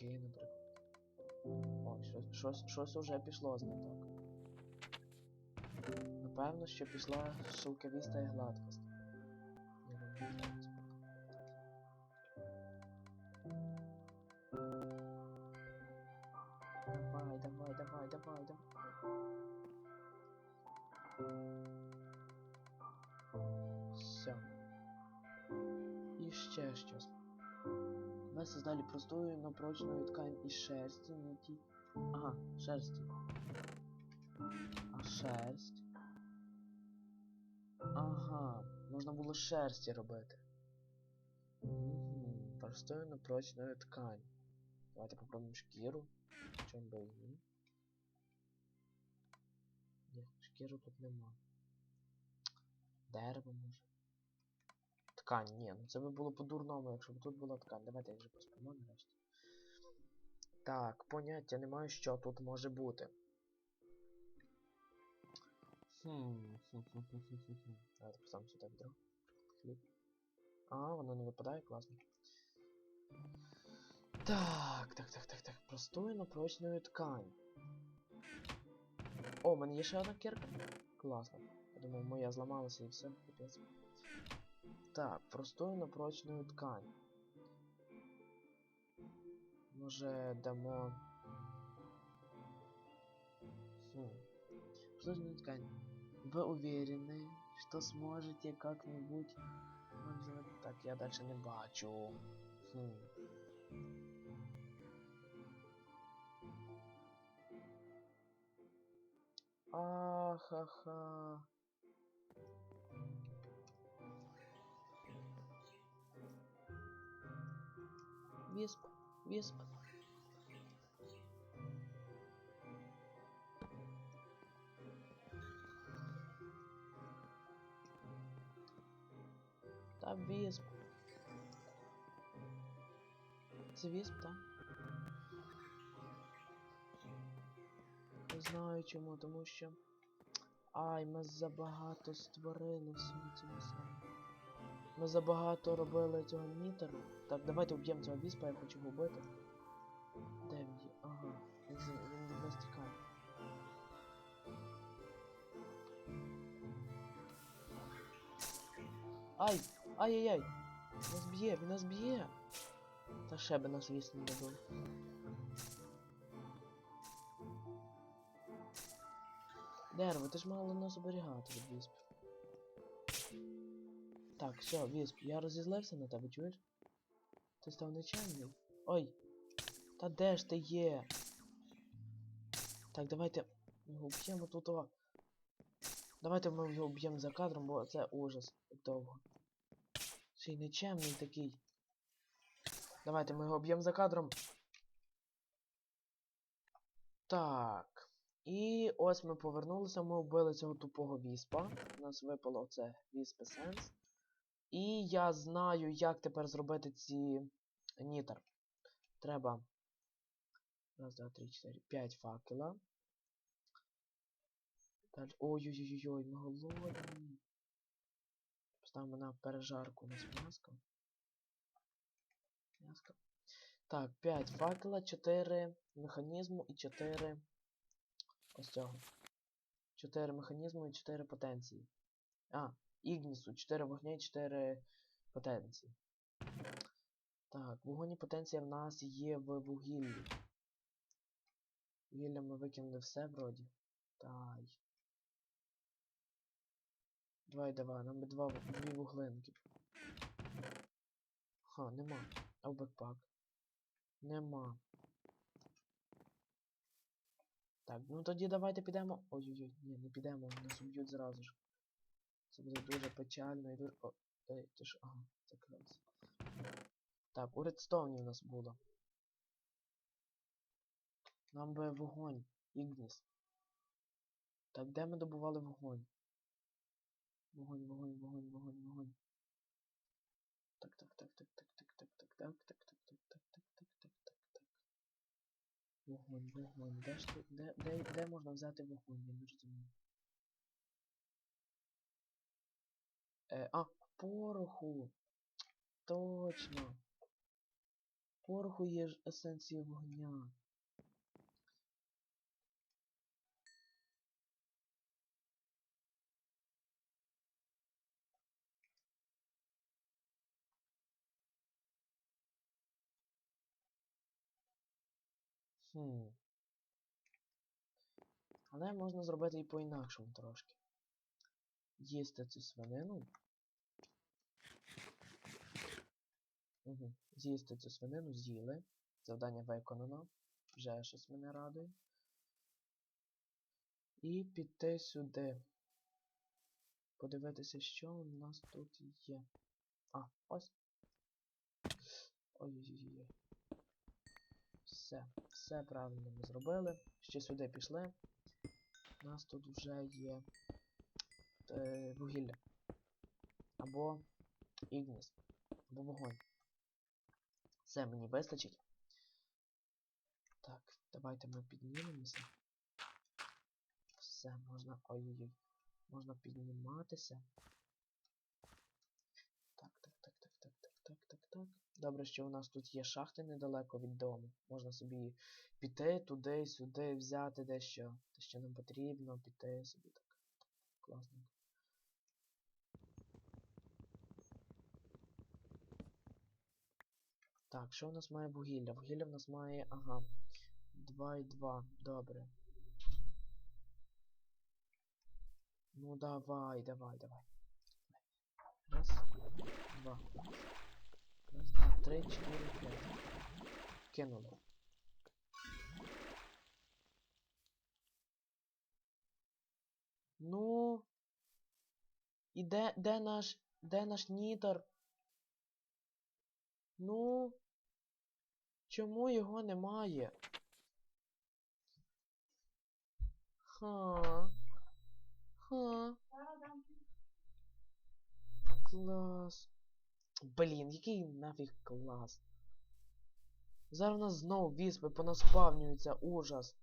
кістки, наприклад. Ой, щось, щось, щось уже пішло з не так. Напевно, що пішла шелковіста і гладкость. Создали простую, но прочную ткань из шерсти, нити. Ага, шерсти. А шерсть? Ага, можна було шерсті робити. Угу. Простую, но прочную ткань. Давайте попробуємо шкіру. Чому би ні? Ні, шкіру тут нема. Дерево може. Ткань, ні, ну це би було по-дурному, якщо б тут була ткань. Давайте я вже поспимо нарешті. Так, поняття не маю, що тут може бути. Хм. Давайте поставимо сюди відро. Хліб. А, воно не випадає, класно. Так, так, так, так, так. Простую, но прочную ткань. О, у мене є ще одна кірка. Класно. Я думав, моя зламалася і все, капець. Так, простую, но прочную ткань. Може дамо. Хм. Простую ткань. Вы уверены, что сможете как-нибудь... Так, я дальше не бачу. Хм. Ахаха. Висп, висп. Та вісп. Це вісп, так? Не знаю чому, тому що. Ай, ми забагато створили всього цього самого. Ми забагато робили цього мітеру. Так, давайте вб'ємо цього віспа, я хочу вбити. Де він? Ага, він, від нас тікає. Ай! Ай-яй-яй! Він Нас б'є, він нас б'є! Та ще би нас віс не добив. Дерево, ти ж мало нас оберігати від вісп. Так, все, вісп, я розізлився на тебе, чуєш? Ти став нечемний. Ой! Та де ж ти є? Так, давайте його вб'ємо тут. О. Давайте ми його вб'ємо за кадром, бо це ужас довго. Ще й нечемний такий. Давайте ми його б'ємо за кадром. Так. І ось ми повернулися, ми вбили цього тупого віспа. У нас випало це віспи сенс. І я знаю, як тепер зробити ці нітер. Треба. Раз, два, три, чотири, п'ять факела. Далі. Ой-ой-ой-ой, ми голодні. Поставимо на пережарку у нас м'яско. М'яско. Так, 5 факела, 4 механізму і 4 ось цього. 4 механізму і 4 потенції. А, Ігнісу, 4 вогня і 4 потенції. Так, вогонь і потенція в нас є в вугіллі. Вугілля ми викинули все вроді. Тай. Давай, давай, нам би два, дві вуглинки. Ха, нема. А в бекпак? Нема. Так, ну тоді давайте підемо. Ой-ой-ой, ні, не підемо, нас уб'ють зразу ж. Це буде дуже печально і дуже... О, ей, ти ж... Ага, закрився. Так, у редстоуні у нас було. Нам би вогонь. Ігніс. Так, де ми добували вогонь? Вогонь, вогонь, вогонь, вогонь, вогонь. Так, так, так, так, так, так, так, так, так, так, так, так, так, так, так, так, так, так. Вогонь, вогонь. Де ж? Де, де, де можна взяти вогонь? Я не розумію. Е, а, пороху. Точно. пороху є ж есенція вогня. Хм. Але можна зробити і по-інакшому трошки. Їсти цю свинину. Угу. З'їсти цю свинину, з'їли. Завдання виконано. Вже щось мене радує. І піти сюди. Подивитися, що у нас тут є. А, ось. Ой-ой-ой. Все, все правильно ми зробили. Ще сюди пішли. У нас тут вже є е, вугілля. Або ігніс. Або вогонь. Все мені вистачить. Так, давайте ми піднімемося. Все, можна. Ой-ой-ой. Можна підніматися. Так, так, так, так, так, так, так, так, так. Добре, що у нас тут є шахти недалеко від дому. Можна собі піти туди, сюди, взяти дещо. Те, що нам потрібно, піти собі так. Класно. Так, що у нас має вугілля? Вугілля в нас має. Ага. 2 і 2. Добре. Ну давай, давай, давай. Раз, два. Раз, два, три, чотири, п'ять. Кинули. Ну. І де, де наш. Де наш нітер? Ну. Чому його немає? Ха. Ха. Клас. Блін, який нафіг клас. Зараз у нас знову віспи понаспавнюються, ужас.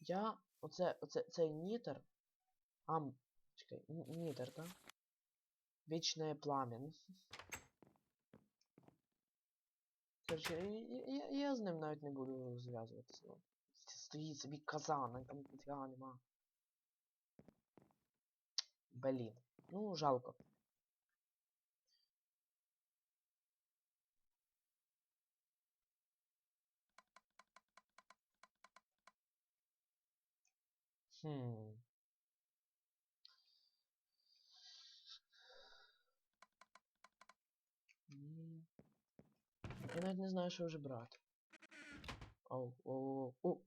Я. Оце, оце, цей нітер. Ам. Чекай, нітер, так? Вічне пламен. Короче, я, я, я з ним навіть не буду зв'язуватися. Ну. Стоїть собі казан, там ніфіга нема. Блін. Ну, жалко. Хм. Я навіть не знаю, що вже брати. Оу, оу, оу.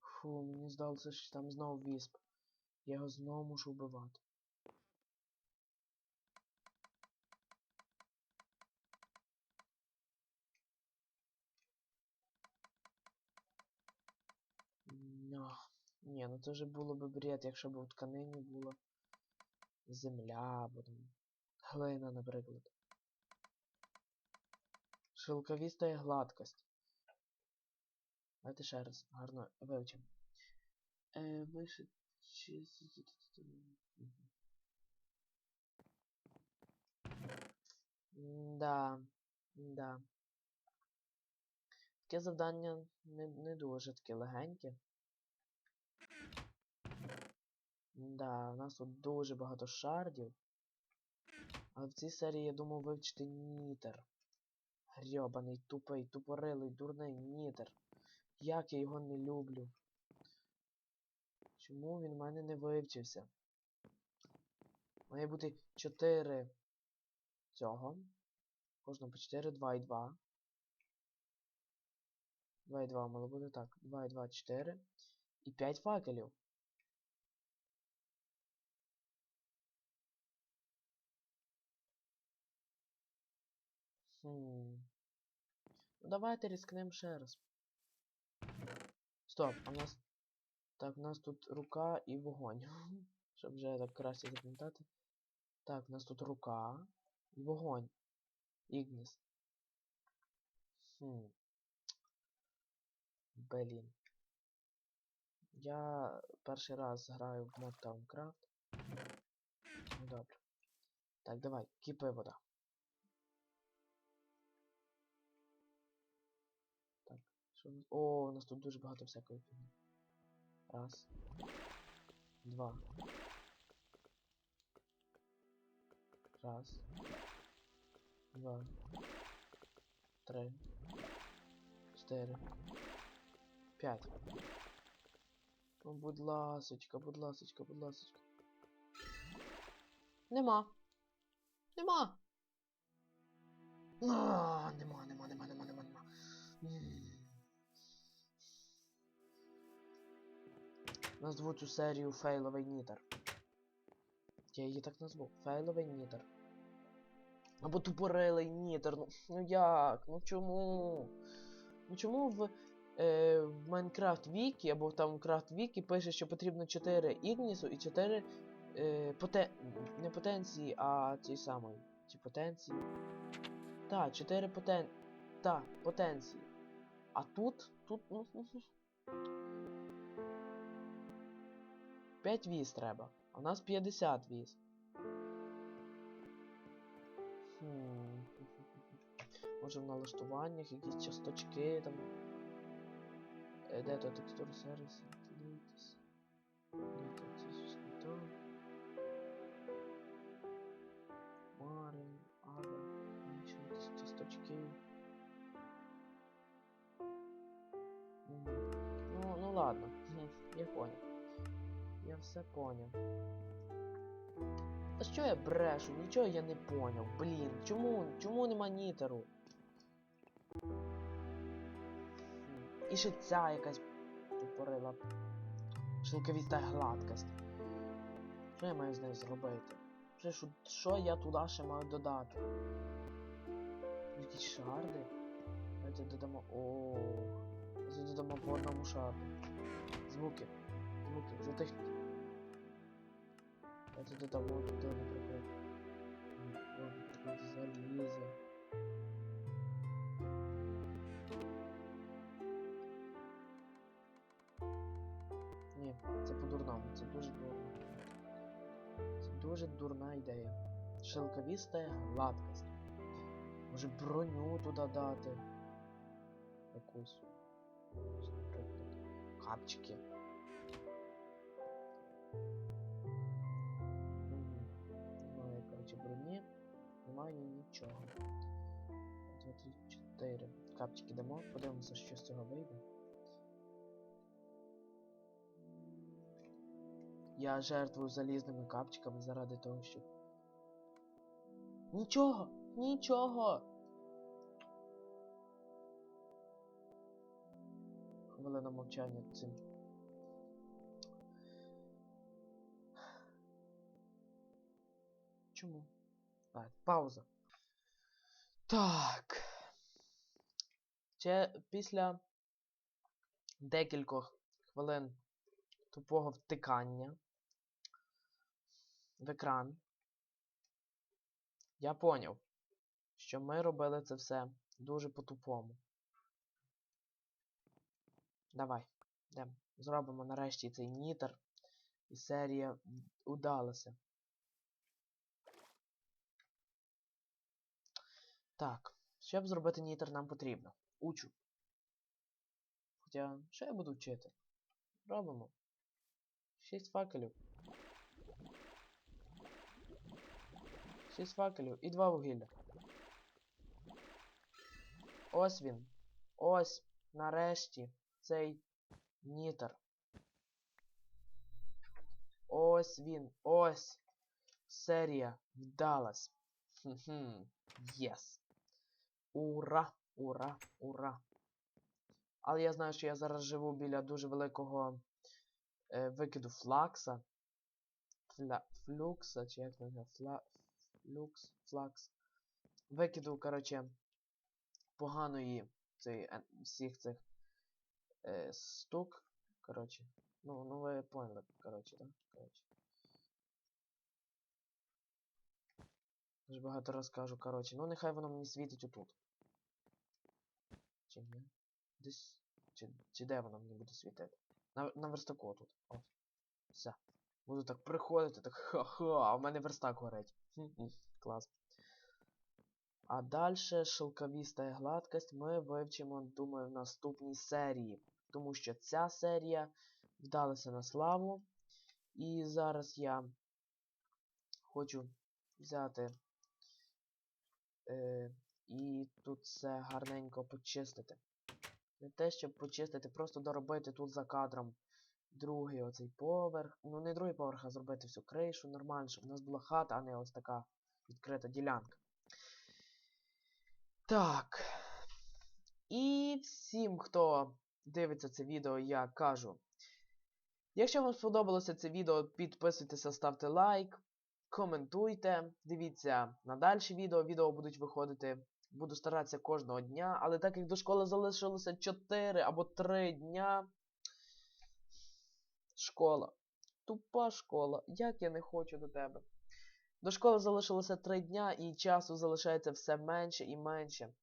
Фу, мені здалося, що там знову вісп. Я його знову мушу вбивати. Ня. Ні, ну це вже було би бред, якщо б в тканині була земля, або там глина, наприклад. Шелковіста і гладкость. Давайте ще раз гарно вивчимо. Е, вище... чи- Мгм. Да, да. Таке завдання не, не дуже таке легеньке. Да, у нас тут дуже багато шардів. Але в цій серії я думав вивчити нітер. Грьобаний, тупий, тупорилий, дурний нітер. Як я його не люблю. Чому він в мене не вивчився? Має бути 4 цього. Кожного по 4, 2 і 2. 2 і 2 мало бути так. 2 і 2, 4. І 5 факелів. Хм. Давайте рискнемо ще раз. Стоп, в нас. Так, у нас тут рука і вогонь. Щоб вже так краще запам'ятати. Так, у нас тут рука і вогонь. Ігніс. Хм. Блін. Я перший раз граю в Towncraft. Ну добре. Так, давай, кипи вода. Що у нас? О, у нас тут дуже багато всякої фігні. Раз. Два. Раз. Два. Три. Чотири. П'ять. Ну, будь ласочка, будь ласочка, будь ласочка. Нема. Нема. А, нема, Назву цю серію Фейловий Нітер. Я її так назву. Фейловий Нітер. Або тупорилий Нітер. Ну, ну як? Ну чому? Ну чому в, е, в Вікі або там в Крафт Вікі пише, що потрібно 4 Ігнісу і 4 е, поте... не потенції, а ці самої. Чи потенції. Так, 4 потен... Так, потенції. А тут. Тут. Ну, ну, ну. 5 віз треба. А у нас 50 віз. Хм. Може в налаштуваннях якісь часточки там. Е, Де то текстура сервіс? Я все понял. Та що я брешу? Нічого я не поняв. Блін, чому? Чому нема нітеру? І ще ця якась тупорила. Шелковіста гладкость. Що я маю з нею зробити? Що, що, я туди ще маю додати? Якісь шарди? Давайте додамо. О, додамо по одному шарду. Звуки. Звуки. Затихніть. Давайте додамо туди, наприклад. м, о, Наприклад, залізо. Ні, це по-дурному, це дуже дурно. Це дуже дурна ідея. Шелковіста гладкость. Може броню туди дати. Якусь. Капчики. Немає нічого. 2, 3, 4. Капчики дамо, подивимося, що з цього вийде. Я жертвую залізними капчиками заради того, щоб. Нічого! Нічого! Хвилина мовчання цим. Чому? А, пауза. Так. Ще після декількох хвилин тупого втикання в екран. Я поняв, що ми робили це все дуже по-тупому. Давай, йдемо. Зробимо нарешті цей нітер. І серія удалася. Так, щоб зробити нітер нам потрібно. Учу. Хоча, що я буду вчити? Робимо. 6 факелів. 6 факелів і 2 вугілля. Ось він. Ось, нарешті, цей нітер. Ось він. Ось. Серія вдалась. Хм-хм. Єс. Ура! Ура! Ура! Але я знаю, що я зараз живу біля дуже великого е, викиду флакса. Фля... Флюкса, чи як він Фла... Флюкс, флакс. Викиду, короче, поганої цей, е, всіх цих е, стук. Короче. Ну, ну ви поняли, короче, да? Короче. Дуже багато розкажу, короче. Ну, нехай воно мені світить отут. Чи ні? Десь. Чи, чи де воно мені буде світити? На, на верстаку тут. Ось. Все. Буду так приходити, так ха-ха, а в мене верстак горить. Клас. А далі шелковіста і гладкость ми вивчимо, думаю, в наступній серії. Тому що ця серія вдалася на славу. І зараз я хочу взяти е, і тут все гарненько почистити. Не те, щоб почистити, просто доробити тут за кадром другий оцей поверх. Ну, не другий поверх, а зробити всю кришу нормально, щоб у нас була хата, а не ось така відкрита ділянка. Так. І всім, хто дивиться це відео, я кажу. Якщо вам сподобалося це відео, підписуйтеся, ставте лайк, коментуйте, дивіться на дальші відео. Відео будуть виходити. Буду старатися кожного дня, але так як до школи залишилося 4 або 3 дня. Школа. Тупа школа. Як я не хочу до тебе. До школи залишилося 3 дня і часу залишається все менше і менше.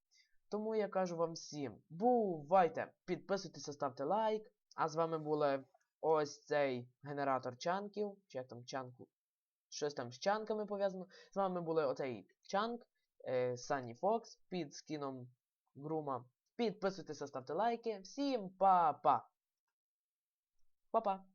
Тому я кажу вам всім: бувайте! Підписуйтеся, ставте лайк. А з вами були ось цей генератор чанків. Чи як там чанку? Щось там з чанками пов'язано. З вами були оцей чанк, е, Фокс під скіном Грума. Підписуйтеся, ставте лайки. Всім па-па! Па-па!